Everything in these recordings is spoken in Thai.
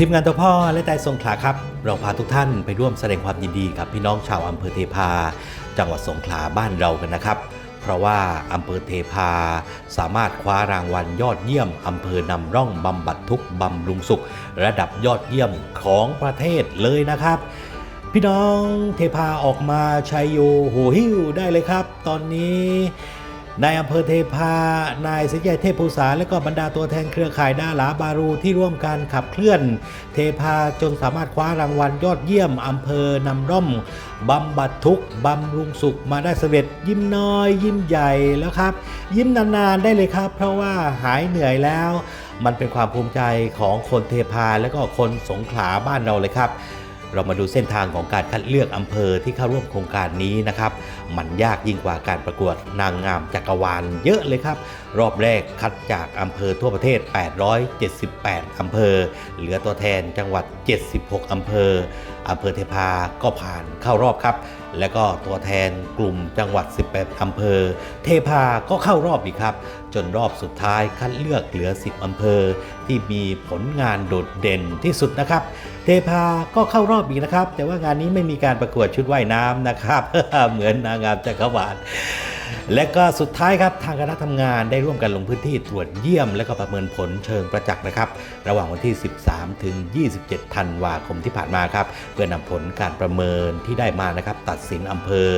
ทีมงานตัวพ่อและใจทรงขลาครับ เราพาทุกท่านไปร่วมแสดงความยินดีกับพี่น้องชาวอำเภอเทพา จังหวัดสงขลาบ้านเรากันนะครับ เพราะว่าอำเภอเทพา สามารถคว้ารางวัลยอดเยี่ยมอำเภอนำร่องบำบัดทุกบำรุงสุข ระดับยอดเยี่ยมของประเทศเลยนะครับ พี่น้องเทพาออกมาชัยโยโหหิ้วได้เลยครับ ตอนนี้ นายอำเภอเทพา นายสิทธิชัยเทพภูษา และก็บรรดาตัวแทนเครือข่ายดาหลาบารูที่ร่วมกันขับเคลื่อน เทพาจนสามารถคว้ารางวัลยอดเยี่ยมอำเภอนำร่มบำบัดทุกบำรุงสุขมาได้สำเร็จยิ้มน้อย ยิ้มใหญ่แล้วครับ ยิ้มนานๆได้เลยครับ เพราะว่าหายเหนื่อยแล้ว มันเป็นความภูมิใจของคนเทพาและก็คนสงขลาบ้านเราเลยครับ เรามาดูเส้นทางของการคัดเลือกอำเภอที่เข้าร่วมโครงการนี้นะครับ มันยากยิ่งกว่าการประกวดนางงามจักรวาลเยอะเลยครับ รอบแรกคัดจากอำเภอทั่วประเทศ 878 อำเภอ เหลือตัวแทนจังหวัด 76 อำเภอ อำเภอเทพาก็ผ่านเข้ารอบครับ และก็ตัวแทนกลุ่มจังหวัด 18 อำเภอ เทพาก็เข้ารอบอีกครับ จนรอบสุดท้ายคัดเลือกเหลือ 10 อำเภอ ที่มีผลงานโดดเด่นที่สุดนะครับ เทพาก็เข้ารอบอีกนะครับ แต่ว่างานนี้ไม่มีการประกวดชุดว่ายน้ำนะครับ เหมือนนางงามจักรวาล และก็สุดท้ายครับทางคณะทำงานได้ร่วมกันลงพื้นที่ตรวจเยี่ยม และก็ประเมินผลเชิงประจักษ์นะครับ ระหว่างวันที่ 13 ถึง 27 ธันวาคมที่ผ่านมาครับ เพื่อนำผลการประเมินที่ได้มานะครับ ตัดสินอำเภอ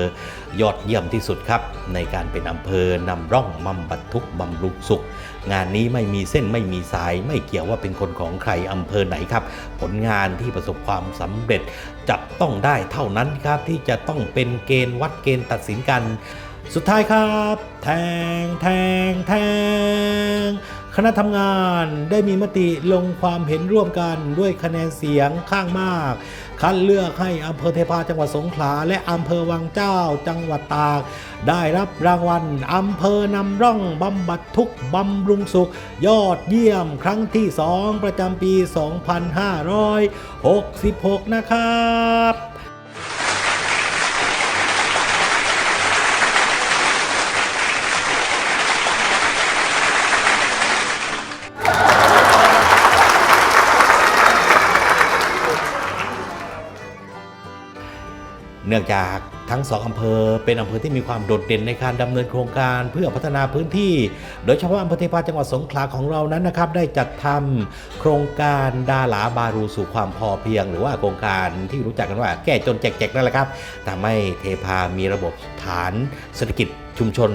ยอดเยี่ยมที่สุดครับ ในการเป็นอำเภอนำร่องบำบัดทุกข์บำรุงสุข งานนี้ไม่มีเส้นไม่มีสาย ไม่เกี่ยวว่าเป็นคนของใครอำเภอไหนครับ ผลงานที่ประสบความสำเร็จจะต้องได้เท่านั้นครับที่จะต้องเป็นเกณฑ์วัดเกณฑ์ตัดสินกัน สุดท้ายครับ แทงแทงแทงคณะทำงานได้มีมติลงความเห็นร่วมกันด้วยคะแนนเสียงข้างมาก คัดเลือกให้อำเภอเทพาจังหวัดสงขลา และอำเภอวังเจ้าจังหวัดตาก ได้รับรางวัลอำเภอนำร่องบำบัดทุกบำรุงสุข ยอดเยี่ยมครั้งที่ 2 ประจำปี 2566 นะครับ เนื่องจาก ทั้งสองอำเภอเป็นอำเภอที่มีความโดดเด่นในการดำเนินโครงการเพื่อพัฒนาพื้นที่ โดยเฉพาะอำเภอเทพาจังหวัดสงขลาของเรานั้นนะครับ ได้จัดทำโครงการดาหลาบารูสู่ความพอเพียง หรือว่าโครงการที่รู้จักกันว่าแก้จนแจกๆนั่นแหละครับทำให้เทพามีระบบฐานเศรษฐกิจชุมชน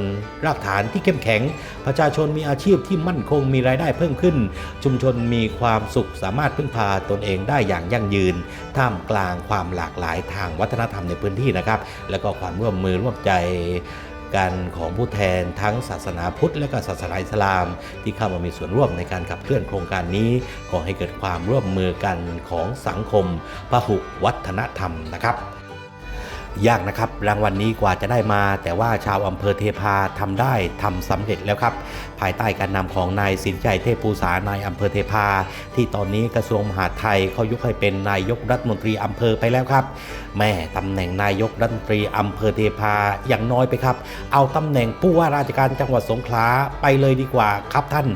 รากฐานที่เข้มแข็ง ประชาชนมีอาชีพที่มั่นคงมีรายได้เพิ่มขึ้น ชุมชนมีความสุขสามารถพึ่งพาตนเองได้อย่างยั่งยืน ท่ามกลางความหลากหลายทางวัฒนธรรมในพื้นที่นะครับและก็ความร่วมมือร่วมใจกันของผู้แทนทั้งศาสนาพุทธและก็ศาสนาอิสลาม ที่เข้ามามีส่วนร่วมในการขับเคลื่อนโครงการนี้ก่อให้เกิดความร่วมมือกันของสังคมพหุวัฒนธรรมนะครับ ยากนะครับ รางวัลนนี้กว่าจะได้มา แต่ว่าชาวอำเภอเทพาทำได้ทำสำเร็จแล้วครับ ภายใต้การนำของนายสินใจเทพภูษานายอำเภอเทพา ที่ตอนนี้กระทรวงมหาดไทยเขายกให้เป็นนายกรัฐมนตรีอำเภอไปแล้วครับ แม่ตำแหน่งนายกรัฐมนตรีอำเภอเทพาอย่างน้อยไปครับ เอาตำแหน่งผู้ว่าราชการจังหวัดสงขลาไปเลยดีกว่าครับท่าน